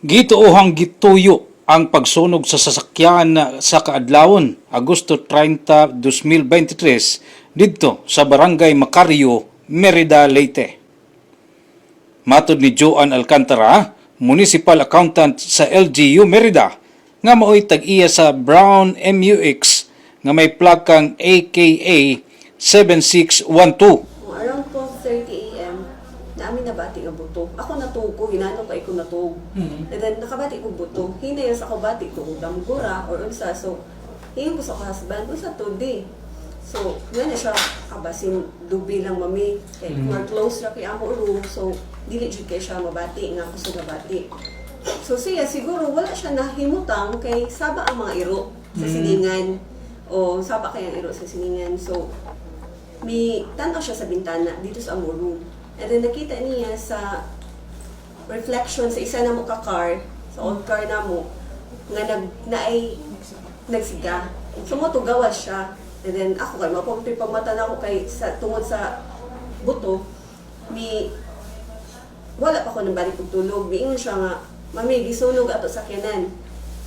Gituohang gituyo ang pagsunog sa sasakyan sa kaadlawon Agosto 30, 2023 didto sa Barangay Macario, Merida, Leyte. Matod ni Joan Alcantara, municipal accountant sa LGU Merida, nga maoy tag-iya sa Brown MUX nga may plakang AKA 7612. Kung around 12.30 a.m., namin nabati nga buto. Ako natugo, hinanong ka ko natug. And then, nakabati ko buto. Hinay sa ako bati ko, damgura or unsa. So, hingan ko sa ako husband, unsa to di. So, nga na siya, kabasin, dubi lang mami. Kay, Mhm. more close ra kay amo room. So, dili jud kay siya mabati, nga ako sa nabati. So, siya, siguro, wala siya nahimutang kay saba ang mga iro sa silingan. O, saba kay ang iro sa silingan. So, may tanaw siya sa bintana dito sa amo room. And then nakita niya sa reflection sa isa na mo ka car, sa old car na mo, nga nag, na ay nagsiga. Tugawas siya. And then ako kay mapampi pagmata na ako kay sa tungod sa buto, mi wala pa ko nang balik og tulog. Miingon siya nga, Mami, gisunog ato sa kyanan.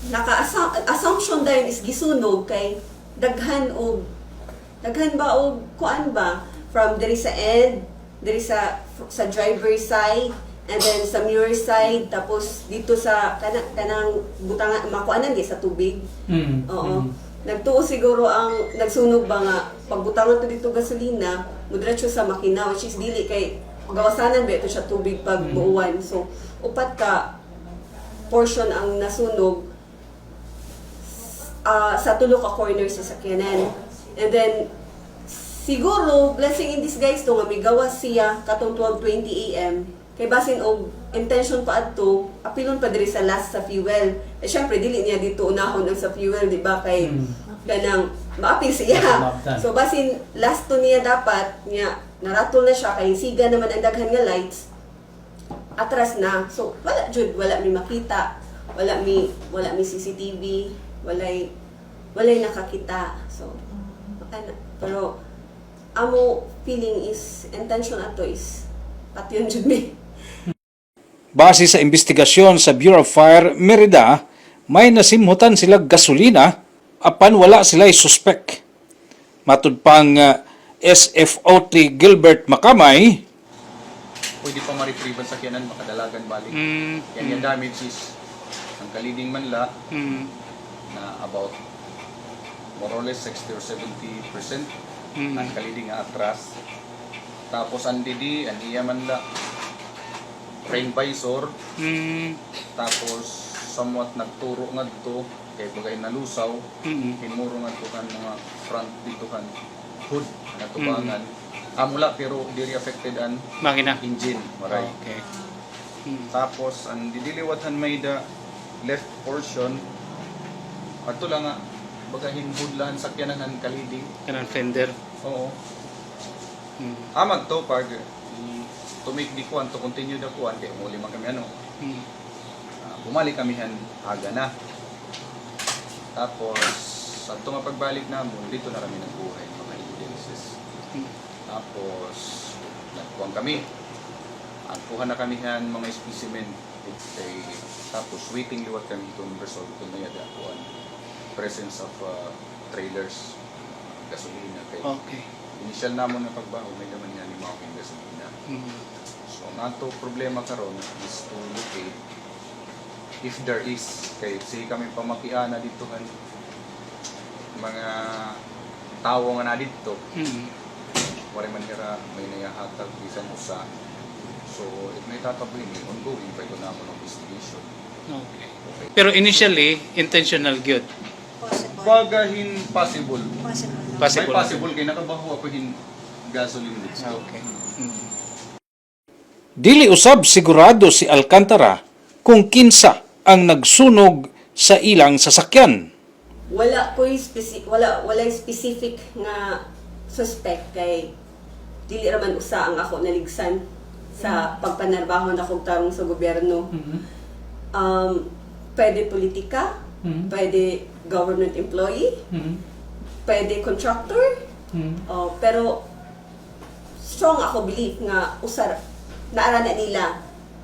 Naka-assumption dahil is gisunog kay daghan og daghan ba og kuan ba from diri sa end diri sa sa driver side and then sa mirror side tapos dito sa kanang kanang butangan makuanan di sa tubig. Oo. nagtuo siguro ang nagsunog ba nga pagbutangan to dito gasolina mudretso sa makina which is dili kay gawasanan ba ito siya tubig pag buuan. So upat ka portion ang nasunog ah, sa tulo ka corner sa sakyanan. And then, siguro, blessing in disguise to nga may gawas siya katong 12.20 a.m. Kay basin og intention pa adto, apilon pa diri sa last sa fuel. Eh syempre dili niya dito unahon ang sa fuel, di ba? Kay ganang maapil siya. So basin last to niya dapat niya naratol na siya kay siga naman ang daghan nga lights atras na. So, wala jud, wala mi makita, wala mi wala mi CCTV, walay walay nakakita. So, ano, pero amo feeling is intention ato is patyon jud mi. Base sa investigasyon sa Bureau of Fire Merida, may nasimhutan sila gasolina apan wala sila suspect. Matud pang uh, SFOT Gilbert Makamay, pwede pa ma-retrieve sa kyanan, makadalagan balik. mm, Yan yung damage is ang kaliding manla mm, na about more or less 60 or 70 percent mm, ang kaliding nga atras. Tapos ang didi, ang iya manla rain visor, mm, tapos somewhat nagturo nga dito kay bagay nalusaw, mm, hinmuro nga dito kan mga front dito kan hood na tubangan. Amula pero diri affected an makina. engine, maray. Okay. Mm, Tapos, ang didiliwatan may da left portion, ato lang nga, bagahin budlan sakyanan ng kaliding. kanang fender. Oo. Mm, Amag to, pag i- to make the kuan, to continue the kuan, kaya muli man kami ano, mm, ah, bumalik kami han aga na. Tapos, sa ito nga pagbalik namon, dito na kami nagbuhay, mga evidences. mm, Tapos, nagkuhan kami. Ang kuha na kami han mga specimen. Okay. Tapos, waiting liwat kami itong result ito na yada kuhan. Presence of uh, trailers, gasolina. Kay Okay. initial namon na pagbaho, may naman yan lima akong gasolina. Mm, So, nato problema karon is to locate if there is kay sige kami pamakiana dito kan mga tao nga na dito mm, wala man nira may nayahatag bisan usa so if may tatabo ini ongoing ito na ako ng investigation okay. okay Pero initially, intentional good. Possible. bagahin possible Possible. Possible. may possible kay nakabaho ako hin gasoline dito Okay. Mm. Dili usab sigurado si Alcantara kung kinsa ang nagsunog sa ilang sasakyan. Wala ko specific wala wala specific nga suspect kay dili ra man usa ang ako naligsan sa pagpanarbaho na kog tarong sa gobyerno. Um, pwede politika, Mhm. pwede government employee, Mm. pwede contractor, Mm. oh, pero strong ako belief nga usar naara na nila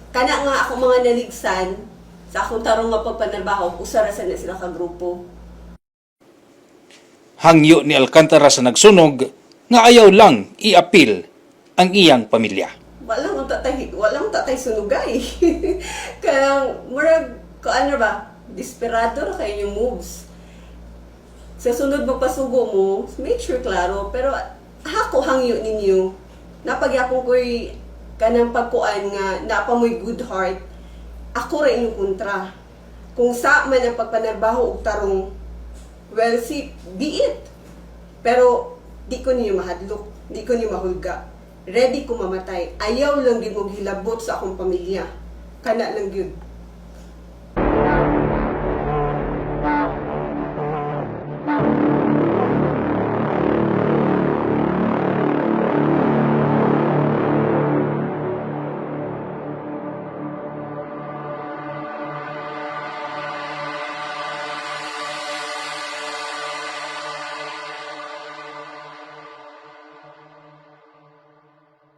kana nga ako mga naligsan sa akong tarong nga pagpanarbaho, usara sa na sila ka grupo. Hangyo ni Alcantara sa nagsunog nga ayaw lang iapil ang iyang pamilya. Walang tatay, walang tatay sunugay. Kaya, murag, ko ano ba, desperado ra kayo yung moves. Sa sunod magpasugo mo, make sure klaro, pero hako hangyo ninyo, napagyapon ko'y kanang pagkuan nga napamoy good heart, ako ra inyong kontra. Kung sa man ang pagpanarbaho og tarong, well, see, be it. Pero, di ko niyo mahadlok, di ko niyo mahulga. Ready ko mamatay. Ayaw lang gid mo hilabot sa akong pamilya. Kana lang gyud.